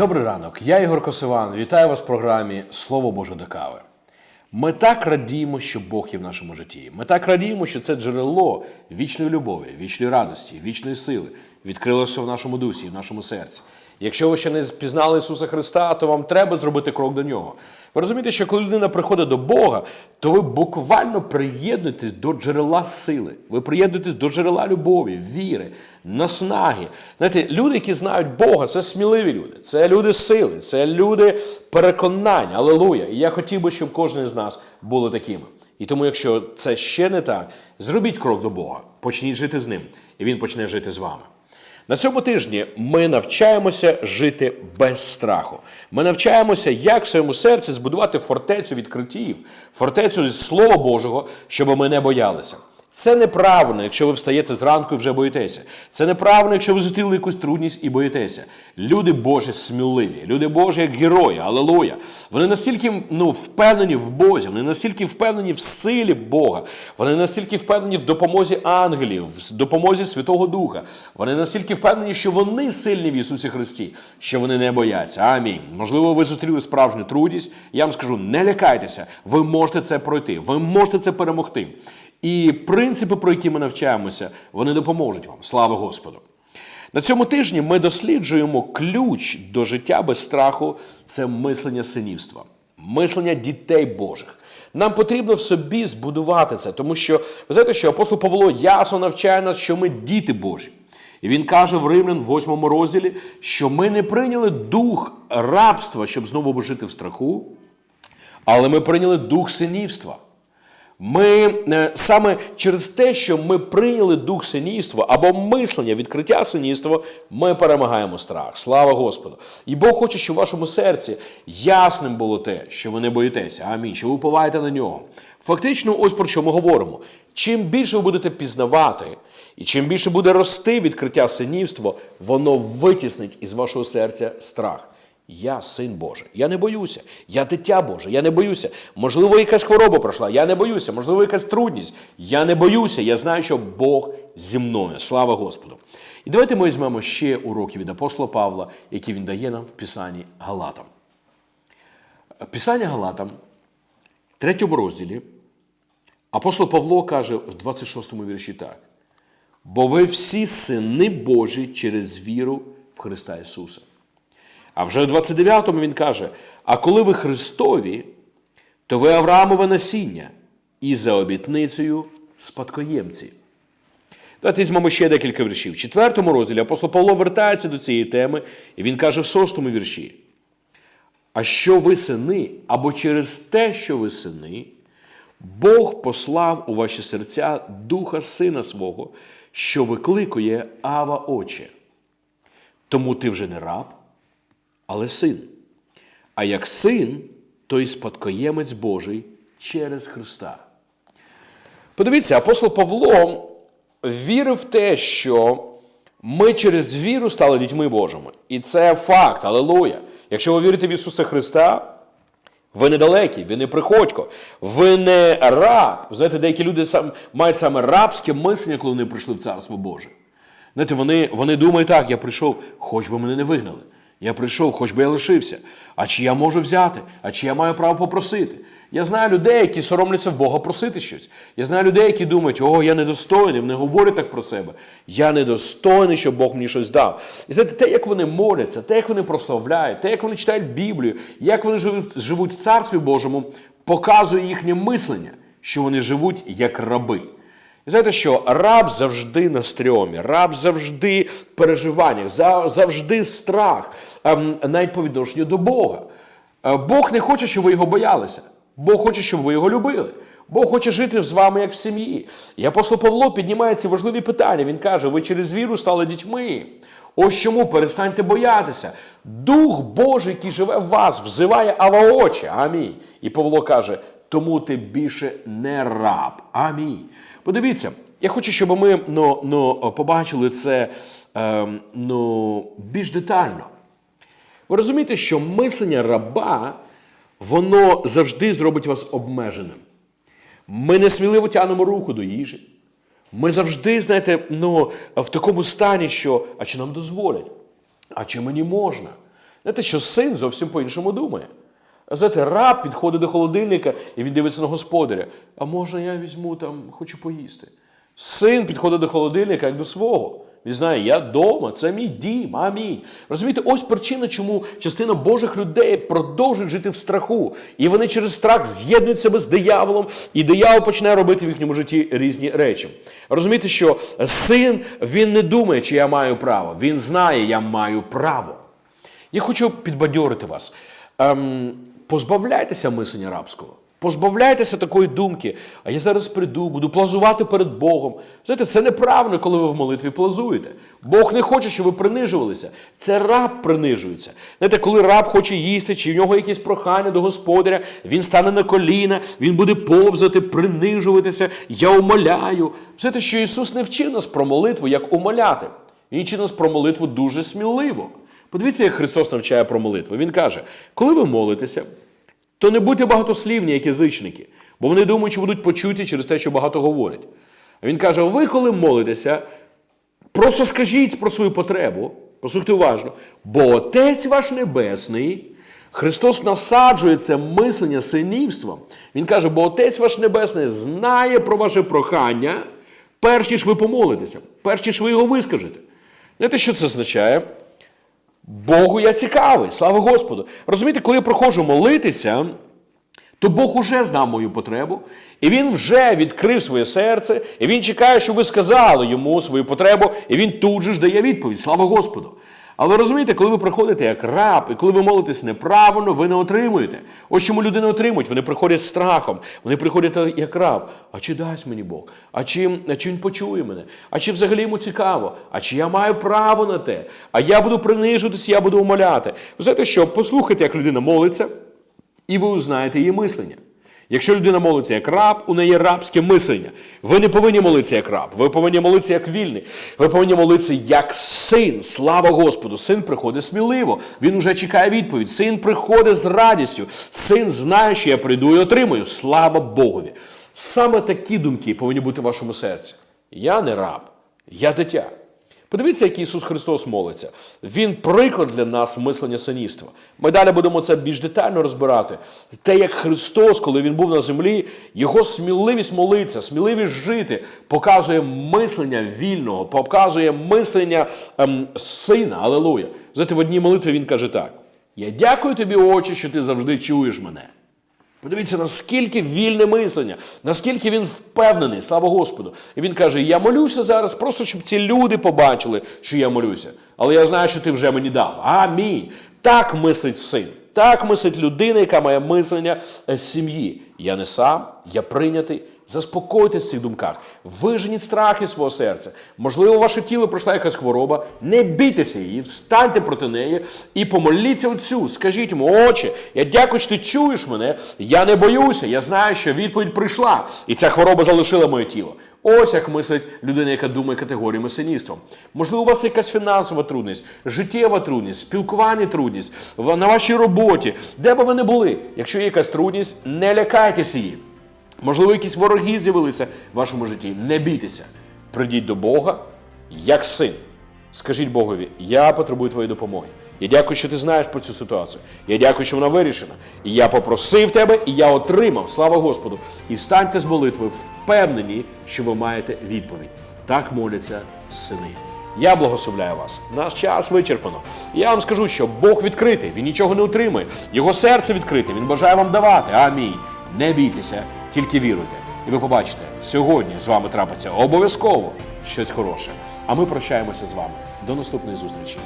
Добрий ранок, я Ігор Косиван. Вітаю вас в програмі Слово Боже до кави. Ми так радіємо, що Бог є в нашому житті. Ми так радіємо, що це джерело вічної любові, вічної радості, вічної сили відкрилося в нашому дусі, в нашому серці. Якщо ви ще не пізнали Ісуса Христа, то вам треба зробити крок до нього. Ви розумієте, що коли людина приходить до Бога, то ви буквально приєднуєтесь до джерела сили. Ви приєднуєтесь до джерела любові, віри, наснаги. Знаєте, люди, які знають Бога, це сміливі люди, це люди сили, це люди переконання. Алелуя. І я хотів би, щоб кожен з нас були такими. І тому, якщо це ще не так, зробіть крок до Бога, почніть жити з ним, і він почне жити з вами. На цьому тижні ми навчаємося жити без страху. Ми навчаємося, як в своєму серці збудувати фортецю відкриттів, фортецю зі Слова Божого, щоб ми не боялися. Це неправильно, якщо ви встаєте зранку і вже боїтеся. Це неправильно, якщо ви зустріли якусь трудність і боїтеся. Люди Божі сміливі, люди Божі як герої, алелуя. Вони настільки ну, впевнені в Бозі, вони настільки впевнені в силі Бога, вони настільки впевнені в допомозі ангелів, в допомозі Святого Духа. Вони настільки впевнені, що вони сильні в Ісусі Христі, що вони не бояться. Амінь. Можливо, ви зустріли справжню трудність. Я вам скажу, не лякайтеся, ви можете це пройти, ви можете це перемогти. І принципи, про які ми навчаємося, вони допоможуть вам. Слава Господу! На цьому тижні ми досліджуємо ключ до життя без страху це мислення синівства, мислення дітей Божих. Нам потрібно в собі збудувати це, тому що ви знаєте, що апостол Павло ясно навчає нас, що ми діти Божі. І він каже в Римлян, в 8 розділі, що ми не прийняли дух рабства, щоб знову жити в страху, але ми прийняли дух синівства. Ми е, саме через те, що ми прийняли дух синівства або мислення, відкриття синівства, ми перемагаємо страх. Слава Господу! І Бог хоче, щоб в вашому серці ясним було те, що ви не боїтеся. Амінь. Що ви уповаєте на нього. Фактично, ось про що ми говоримо. Чим більше ви будете пізнавати, і чим більше буде рости відкриття синівства, воно витіснить із вашого серця страх. Я син Божий, я не боюся. Я дитя Боже, я не боюся. Можливо, якась хвороба пройшла, я не боюся. Можливо, якась трудність. Я не боюся. Я знаю, що Бог зі мною. Слава Господу. І давайте ми візьмемо ще уроки від апостола Павла, які він дає нам в Писанні Галатам. Писання Галатам, в третьому розділі, апостол Павло каже в 26 му вірші так. Бо ви всі сини Божі через віру в Христа Ісуса. А вже в 29-му він каже: А коли ви Христові, то ви Авраамове насіння і за обітницею спадкоємці. Давайте візьмемо ще декілька віршів. В четвертому розділі апостол Павло вертається до цієї теми, і він каже в шостому вірші: А що ви сини, або через те, що ви сини, Бог послав у ваші серця Духа Сина свого, що викликує Ава Отче. Тому ти вже не раб, але син. А як син, то й спадкоємець Божий через Христа. Подивіться, апостол Павло вірив в те, що ми через віру стали дітьми Божими. І це факт, алелуя. Якщо ви вірите в Ісуса Христа, ви недалекі, ви не приходько, ви не раб. Знаєте, деякі люди сам, мають саме рабське мислення, коли вони прийшли в Царство Боже. Знаєте, вони, вони думають так, я прийшов, хоч би мене не вигнали. Я прийшов, хоч би я лишився. А чи я можу взяти? А чи я маю право попросити? Я знаю людей, які соромляться в Бога просити щось. Я знаю людей, які думають, о, я недостойний, не говорять так про себе. Я недостойний, щоб Бог мені щось дав. І знаєте, те, як вони моляться, те, як вони прославляють, те, як вони читають Біблію, як вони живуть, живуть в Царстві Божому, показує їхнє мислення, що вони живуть як раби. І знаєте що? Раб завжди на стрьомі, раб завжди в переживаннях, завжди страх, ем, навіть по відношенню до Бога. Е, Бог не хоче, щоб ви його боялися. Бог хоче, щоб ви його любили. Бог хоче жити з вами як в сім'ї. І апостол Павло піднімає ці важливі питання. Він каже: ви через віру стали дітьми. Ось чому перестаньте боятися. Дух Божий, який живе в вас, взиває Ава очі. Амінь. І Павло каже: тому ти більше не раб. Амінь. Подивіться, я хочу, щоб ми ну, ну, побачили це е, ну, більш детально. Ви розумієте, що мислення раба, воно завжди зробить вас обмеженим. Ми несміливо тянемо руку до їжі. Ми завжди, знаєте, ну, в такому стані, що а чи нам дозволять, а чи мені можна? Знаєте, що син зовсім по-іншому думає. Знаєте, раб підходить до холодильника і він дивиться на господаря. А можна я візьму там, хочу поїсти. Син підходить до холодильника як до свого. Він знає, я вдома, це мій дім, амінь. Розумієте, ось причина, чому частина Божих людей продовжують жити в страху. І вони через страх з'єднують себе з дияволом, і диявол починає робити в їхньому житті різні речі. Розумієте, що син він не думає, чи я маю право. Він знає, я маю право. Я хочу підбадьорити вас. Ем, позбавляйтеся мислення рабського. Позбавляйтеся такої думки, а я зараз прийду, буду плазувати перед Богом. Знаєте, це неправильно, коли ви в молитві плазуєте. Бог не хоче, щоб ви принижувалися. Це раб принижується. Знаєте, коли раб хоче їсти, чи в нього якісь прохання до господаря, він стане на коліна, він буде повзати, принижуватися. Я умоляю. Знаєте, що Ісус не вчив нас про молитву, як умоляти. Він вчив нас про молитву дуже сміливо. Подивіться, як Христос навчає про молитву. Він каже: коли ви молитеся, то не будьте багатослівні, як язичники, бо вони думають, що будуть почуті через те, що багато говорять. Він каже: ви, коли молитеся, просто скажіть про свою потребу, послухайте уважно, бо Отець ваш Небесний, Христос насаджує це мислення синівством. Він каже, бо Отець ваш Небесний знає про ваше прохання, перш ніж ви помолитеся, перш ніж ви його вискажете. Знаєте, що це означає? Богу я цікавий, слава Господу. Розумієте, коли я проходжу молитися, то Бог уже знав мою потребу, і Він вже відкрив своє серце, і Він чекає, щоб ви сказали йому свою потребу, і він тут же ж дає відповідь. Слава Господу. Але розумієте, коли ви приходите як раб, і коли ви молитесь неправильно, ви не отримуєте. Ось чому люди не отримують, вони приходять страхом, вони приходять як раб. А чи дасть мені Бог? А чи, а чи він почує мене? А чи взагалі йому цікаво? А чи я маю право на те? А я буду принижуватися, я буду умоляти. Ви знаєте що? Послухайте, як людина молиться, і ви узнаєте її мислення. Якщо людина молиться як раб, у неї рабське мислення. Ви не повинні молитися як раб, ви повинні молитися як вільний. Ви повинні молитися як син. Слава Господу! Син приходить сміливо. Він уже чекає відповідь. Син приходить з радістю. Син знає, що я прийду і отримую. Слава Богові! Саме такі думки повинні бути в вашому серці. Я не раб, я дитя. Подивіться, як Ісус Христос молиться. Він приклад для нас мислення синівства. Ми далі будемо це більш детально розбирати. Те, як Христос, коли Він був на землі, Його сміливість молитися, сміливість жити, показує мислення вільного, показує мислення ем, сина. Алелуя. Знаєте, в одній молитві він каже так: Я дякую тобі, Отче, що ти завжди чуєш мене. Подивіться, наскільки вільне мислення, наскільки він впевнений, слава Господу. І він каже: Я молюся зараз, просто щоб ці люди побачили, що я молюся. Але я знаю, що ти вже мені дав. Амінь. Так мислить син. Так мислить людина, яка має мислення е, сім'ї. Я не сам, я прийнятий. Заспокойтесь в цих думках, виженіть страх із свого серця. Можливо, ваше тіло пройшла якась хвороба. Не бійтеся її, встаньте проти неї і помоліться отцю. Скажіть йому, отче, я дякую, що ти чуєш мене. Я не боюся. Я знаю, що відповідь прийшла, і ця хвороба залишила моє тіло. Ось як мислить людина, яка думає категоріями синівством. Можливо, у вас якась фінансова трудність, життєва трудність, спілкування трудність на вашій роботі, де би ви не були. Якщо є якась трудність, не лякайтеся її. Можливо, якісь вороги з'явилися в вашому житті. Не бійтеся. Прийдіть до Бога як син. Скажіть Богові, я потребую твоєї допомоги. Я дякую, що ти знаєш про цю ситуацію. Я дякую, що вона вирішена. І я попросив тебе, і я отримав. Слава Господу. І встаньте з молитви, впевнені, що ви маєте відповідь. Так моляться сини. Я благословляю вас. Наш час вичерпано. Я вам скажу, що Бог відкритий, він нічого не утримує. Його серце відкрите, він бажає вам давати. Амінь. Не бійтеся, тільки віруйте. І ви побачите, сьогодні з вами трапиться обов'язково щось хороше. А ми прощаємося з вами. До наступної зустрічі.